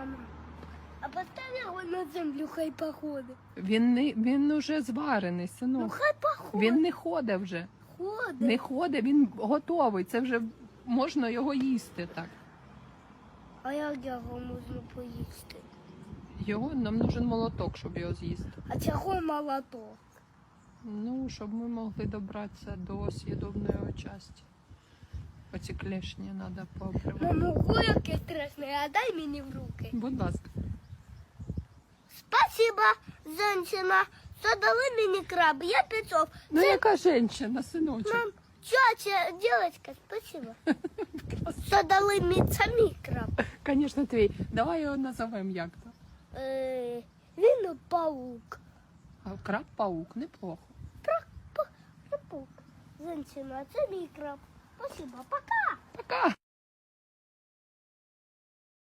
Мама, а постав його на землю, хай походить. Він не він уже зварений, Ну хай походить. Він не ходить вже. ходить. Не ходить, він готовий. Це вже можна його їсти так. А як його можна поїсти? Його нам нужен молоток, щоб його з'їсти. А чого молоток? Ну, щоб ми могли добратися до з'їдобної частини. Оці клешні треба пообривати. Мамо, яке страшне, а дай мені в руки. Будь ласка. Спасибо, женщина, що дали мені краб, я пішов. Ну, яка жінка, синочок? Мам, тетя, девочка, спасибо. Що дали мені самі краб. Звісно, твій. Давай його назовемо як то. Е, він паук. А Краб-паук, неплохо. Паук. Женщина, це мій краб. Спасибо. Пока.